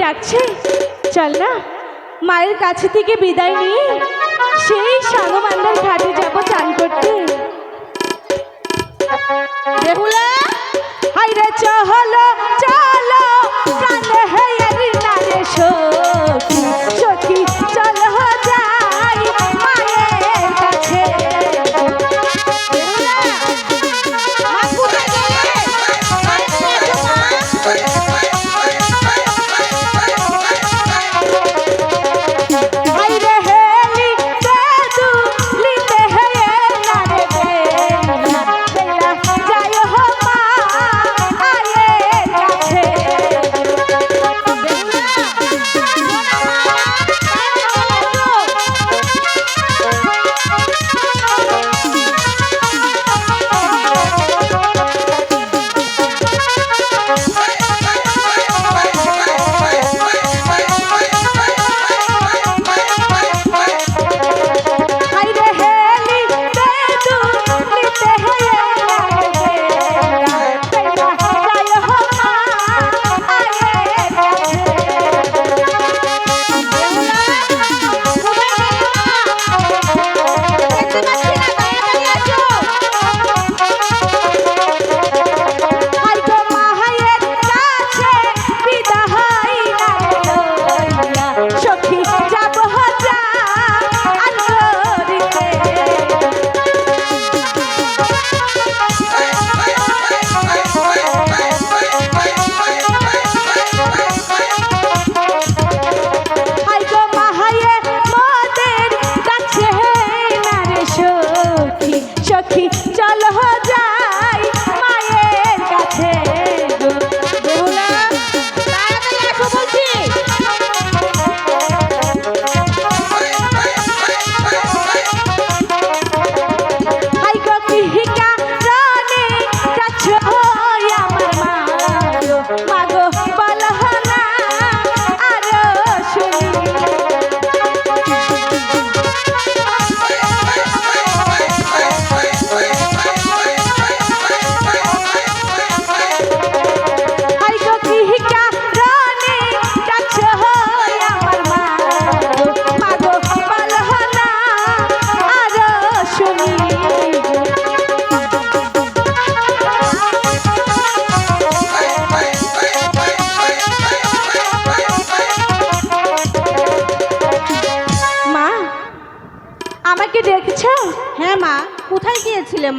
ডাকছে? চল না মায়ের কাছে থেকে বিদায় নিয়ে সেই সাগবান্ধার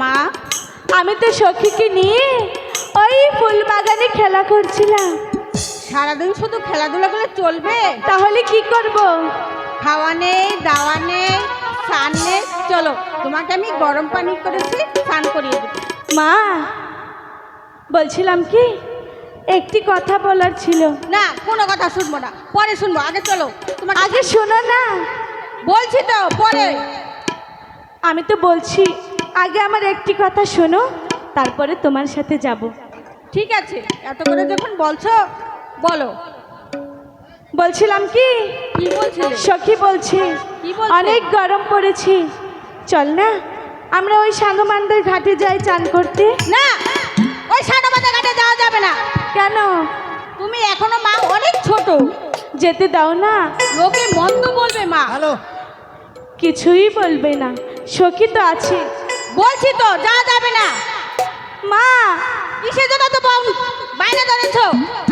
মা আমি তো সখীকে নিয়ে ওই ফুল বাগানে খেলা করছিলাম। সারাদিন শুধু খেলাধুলা করলে চলবে? তাহলে কি করব? খাওয়া নেই দাওয়া নেই স্নান নেই। চলো তোমাকে আমি গরম পানি করেছি স্নান করিয়ে দেবো। মা বলছিলাম কি একটি কথা বলার ছিল। না কোনো কথা শুনব না। পরে শুনব আগে চলো। তোমাকে আগে শোনো না। বলছি তো পরে। আমি তো বলছি আগে আমার একটি কথা শোনো তারপরে তোমার সাথে যাব। ঠিক আছে এত করে যখন বলছো বলো। বলছিলাম কি? কি বলছিলে? সখী বলছি অনেক গরম পড়েছে। চল না আমরা ওই সাঙ্গমানদের ঘাটে যাই চান করতে। না ওই সাদামাতা ঘাটে যাওয়া যাবে না। কেন? তুমি এখনও মা অনেক ছোট। যেতে দাও না। লোকে মন্দ বলবে মা। হ্যালো। কিছুই বলবে না। সখী তো আছে। বলছি তো, যাওয়া যাবে না। মা, কিসের জন্য তো বাইরে ধরেছো?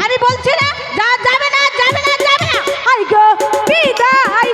আমি বলছি না, যাওয়া যাবে না যাবে না যাবে না। আই গো, বিদায়।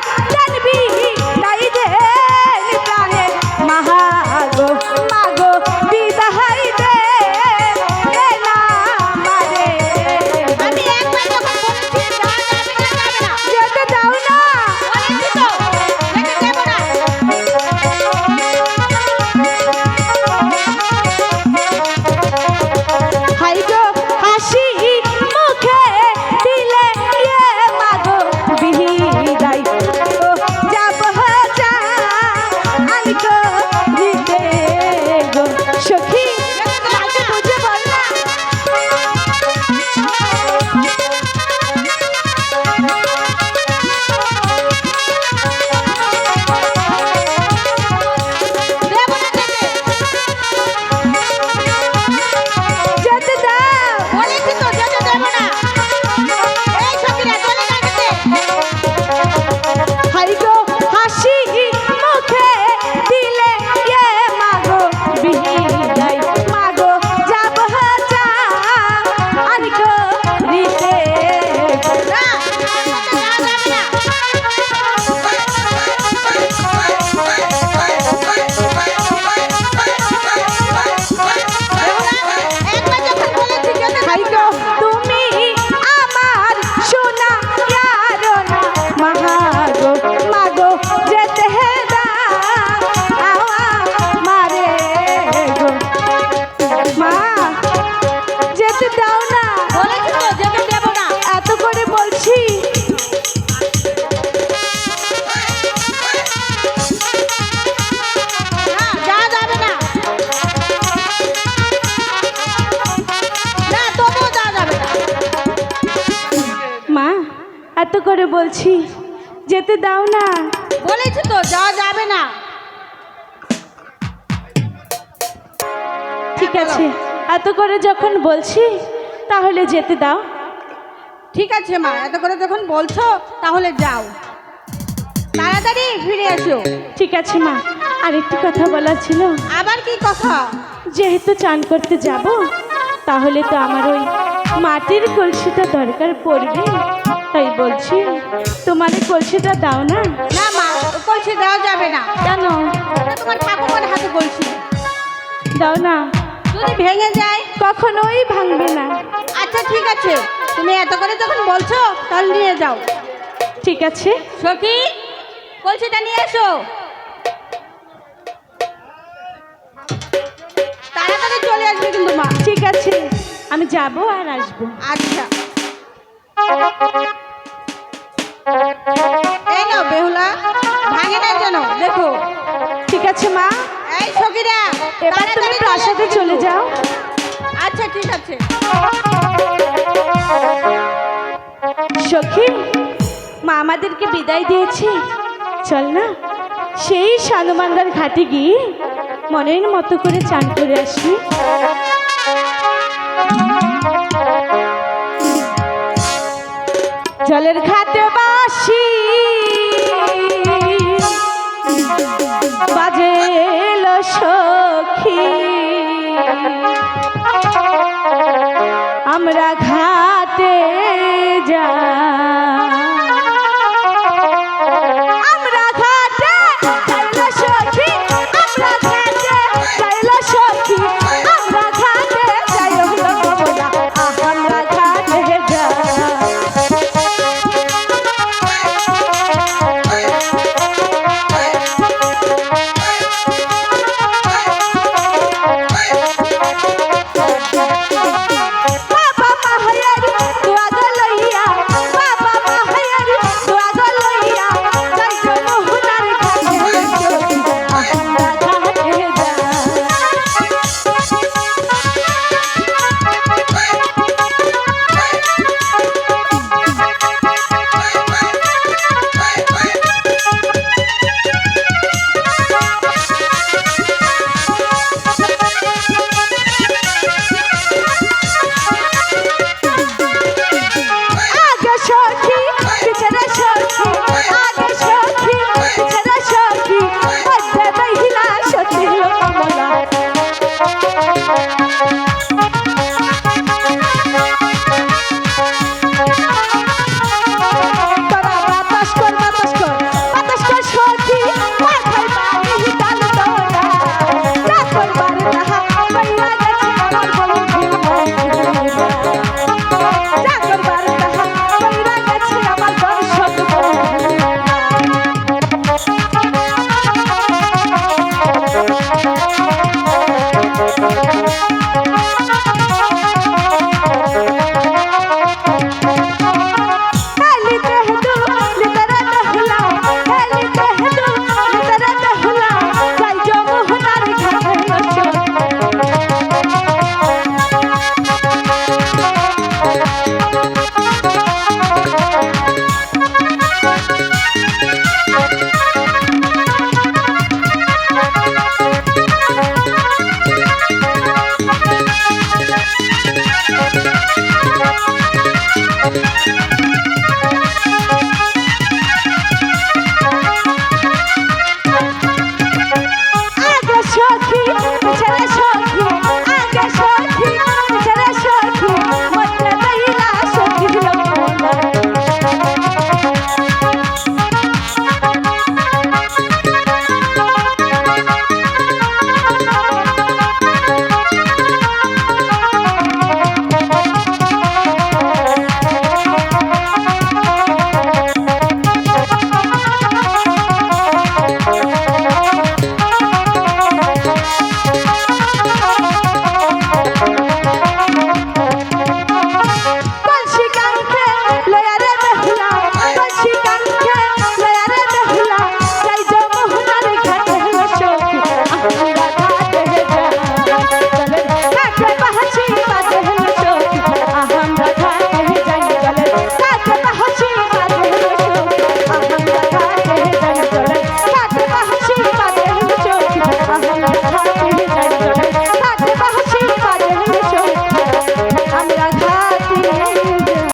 করে বলছি যেতে দাও না। বলেছি তো যাওয়া যাবে না। ঠিক আছে এত করে যখন বলছি তাহলে যেতে দাও। ঠিক আছে মা এত করে যখন বলছো তাহলে যাও। তাড়াতাড়ি ফিরে এসো। ঠিক আছে মা আরেকটি কথা বলার ছিল। আবার কি কথা? যেহেতু চান করতে যাব তাহলে তো আমার ওই মাটির কলসিটা দরকার পড়বে তাই বলছি তোমার এই কলসিটা দাও না। না মা কলসি দেওয়া যাবে না। কেন? তোমার ঠাকুমার হাতে কলসি। দাও না। যদি ভেঙে যায়? কখনোই ভাঙবে না। আচ্ছা ঠিক আছে। তুমি এত করে যখন বলছো তাহলে নিয়ে যাও। ঠিক আছে। সখী কলসিটা নিয়ে এসো। তাড়াতাড়ি চলে আসবে কিন্তু মা। ঠিক আছে। আমি যাব আর আসব। আচ্ছা। এই নাও বেহুলা ভাঙে না যেন। দেখো ঠিক আছে মা। এই সখীরা এবার তুমি প্রাসাদে চলে যাও। আচ্ছা ঠিক আছে। সখী মা আমাদেরকে বিদায় দিয়েছে। চল না সেই সানুমান্দার ঘাটে গিয়ে মনের মতো করে চান করে আসি। জলের খাতে বাসি। বাজে সখী। আমরা